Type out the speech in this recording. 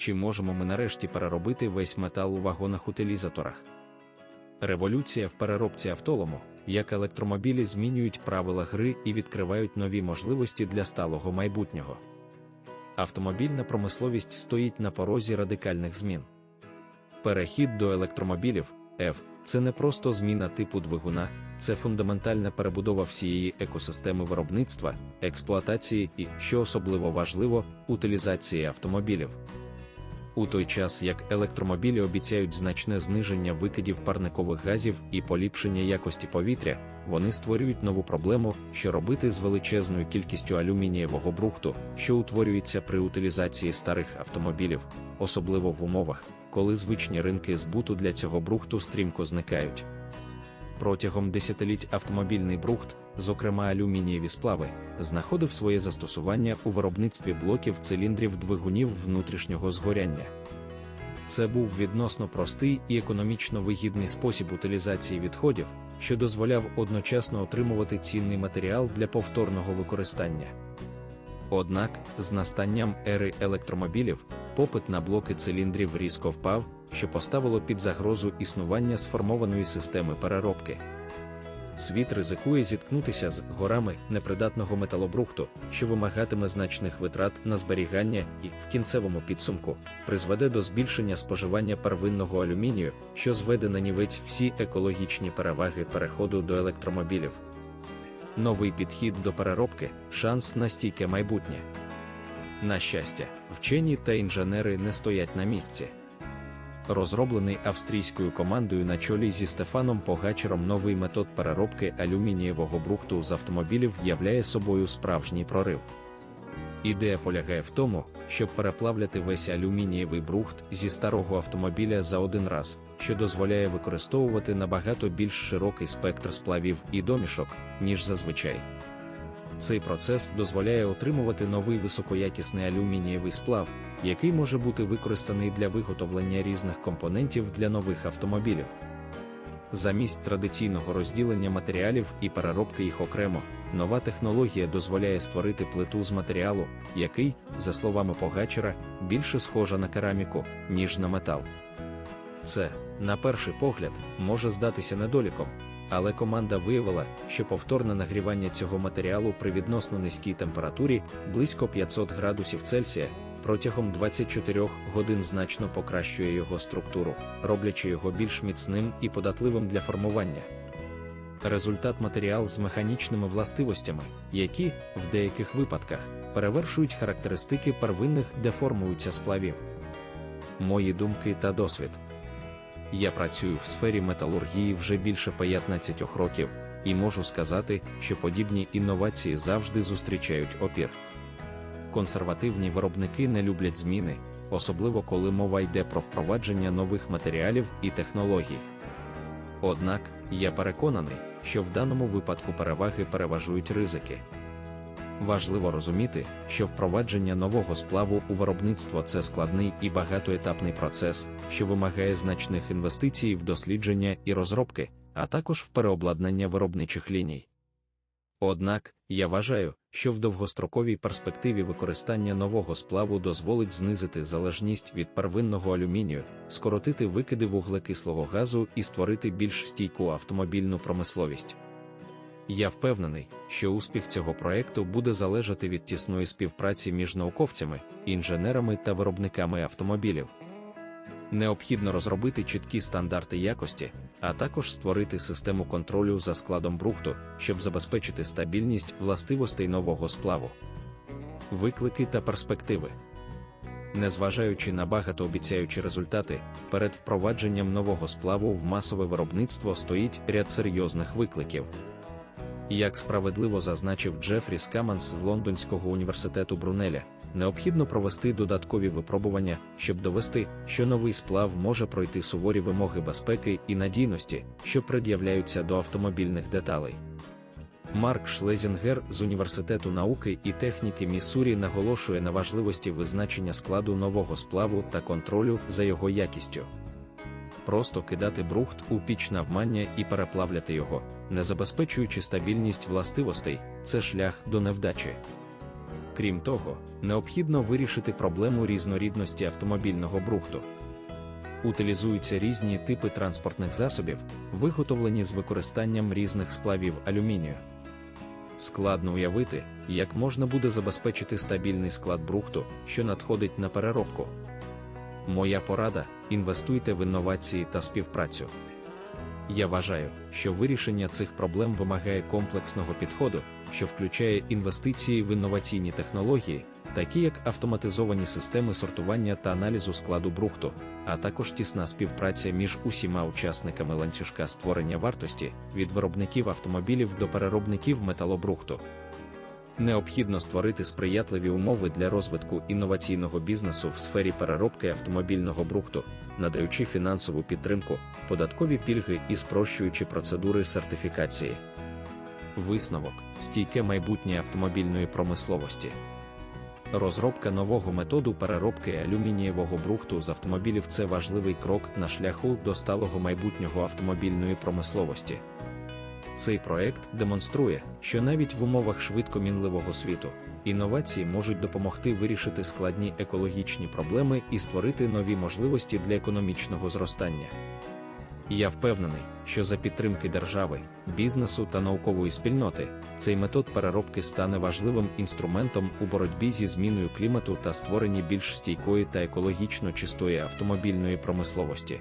чи можемо ми нарешті переробити весь метал у вагонах-утилізаторах. Революція в переробці автолому, як електромобілі змінюють правила гри і відкривають нові можливості для сталого майбутнього. Автомобільна промисловість стоїть на порозі радикальних змін. Перехід до електромобілів F це не просто зміна типу двигуна, це фундаментальна перебудова всієї екосистеми виробництва, експлуатації і, що особливо важливо, утилізації автомобілів. У той час як електромобілі обіцяють значне зниження викидів парникових газів і поліпшення якості повітря, вони створюють нову проблему, що робити з величезною кількістю алюмінієвого брухту, що утворюється при утилізації старих автомобілів, особливо в умовах, коли звичні ринки збуту для цього брухту стрімко зникають. Протягом десятиліть автомобільний брухт, зокрема алюмінієві сплави, знаходив своє застосування у виробництві блоків циліндрів двигунів внутрішнього згоряння. Це був відносно простий і економічно вигідний спосіб утилізації відходів, що дозволяв одночасно отримувати цінний матеріал для повторного використання. Однак, з настанням ери електромобілів, попит на блоки циліндрів різко впав, що поставило під загрозу існування сформованої системи переробки. Світ ризикує зіткнутися з горами непридатного металобрухту, що вимагатиме значних витрат на зберігання і, в кінцевому підсумку, призведе до збільшення споживання первинного алюмінію, що зведе на нівець всі екологічні переваги переходу до електромобілів. Новий підхід до переробки шанс на стійке майбутнє. На щастя, вчені та інженери не стоять на місці. Розроблений австрійською командою на чолі зі Стефаном Погачером новий метод переробки алюмінієвого брухту з автомобілів являє собою справжній прорив. Ідея полягає в тому, щоб переплавляти весь алюмінієвий брухт зі старого автомобіля за один раз, що дозволяє використовувати набагато більш широкий спектр сплавів і домішок, ніж зазвичай. Цей процес дозволяє отримувати новий високоякісний алюмінієвий сплав, який може бути використаний для виготовлення різних компонентів для нових автомобілів. Замість традиційного розділення матеріалів і переробки їх окремо, нова технологія дозволяє створити плиту з матеріалу, який, за словами Погачера, більше схожа на кераміку, ніж на метал. Це, на перший погляд, може здатися недоліком, але команда виявила, що повторне нагрівання цього матеріалу при відносно низькій температурі близько 500 градусів Цельсія протягом 24 годин значно покращує його структуру, роблячи його більш міцним і податливим для формування. Результат матеріал з механічними властивостями, які, в деяких випадках, перевершують характеристики первинних деформуються сплавів. Мої думки та досвід. Я працюю в сфері металургії вже більше 15 років, і можу сказати, що подібні інновації завжди зустрічають опір. Консервативні виробники не люблять зміни, особливо коли мова йде про впровадження нових матеріалів і технологій. Однак, я переконаний, що в даному випадку переваги переважують ризики. Важливо розуміти, що впровадження нового сплаву у виробництво це складний і багатоетапний процес, що вимагає значних інвестицій в дослідження і розробки, а також в переобладнання виробничих ліній. Однак, я вважаю, що в довгостроковій перспективі використання нового сплаву дозволить знизити залежність від первинного алюмінію, скоротити викиди вуглекислого газу і створити більш стійку автомобільну промисловість. Я впевнений, що успіх цього проекту буде залежати від тісної співпраці між науковцями, інженерами та виробниками автомобілів. Необхідно розробити чіткі стандарти якості, а також створити систему контролю за складом брухту, щоб забезпечити стабільність властивостей нового сплаву. Виклики та перспективи. Незважаючи на багатообіцяючі результати, перед впровадженням нового сплаву в масове виробництво стоїть ряд серйозних викликів. Як справедливо зазначив Джефрі Скаманс з Лондонського університету Брунеля, необхідно провести додаткові випробування, щоб довести, що новий сплав може пройти суворі вимоги безпеки і надійності, що пред'являються до автомобільних деталей. Марк Шлезінгер з Університету науки і техніки Міссурі наголошує на важливості визначення складу нового сплаву та контролю за його якістю просто кидати брухт у піч навмання і переплавляти його, не забезпечуючи стабільність властивостей, це шлях до невдачі. Крім того, необхідно вирішити проблему різнорідності автомобільного брухту. Утилізуються різні типи транспортних засобів, виготовлені з використанням різних сплавів алюмінію. Складно уявити, як можна буде забезпечити стабільний склад брухту, що надходить на переробку. Моя порада інвестуйте в інновації та співпрацю. Я вважаю, що вирішення цих проблем вимагає комплексного підходу, що включає інвестиції в інноваційні технології, такі як автоматизовані системи сортування та аналізу складу брухту, а також тісна співпраця між усіма учасниками ланцюжка створення вартості від виробників автомобілів до переробників металобрухту. Необхідно створити сприятливі умови для розвитку інноваційного бізнесу в сфері переробки автомобільного брухту, надаючи фінансову підтримку, податкові пільги і спрощуючи процедури сертифікації. Висновок стійке майбутнє автомобільної промисловості. Розробка нового методу переробки алюмінієвого брухту з автомобілів це важливий крок на шляху до сталого майбутнього автомобільної промисловості. Цей проект демонструє, що навіть в умовах швидко мінливого світу інновації можуть допомогти вирішити складні екологічні проблеми і створити нові можливості для економічного зростання. Я впевнений, що за підтримки держави, бізнесу та наукової спільноти цей метод переробки стане важливим інструментом у боротьбі зі зміною клімату та створенні більш стійкої та екологічно чистої автомобільної промисловості.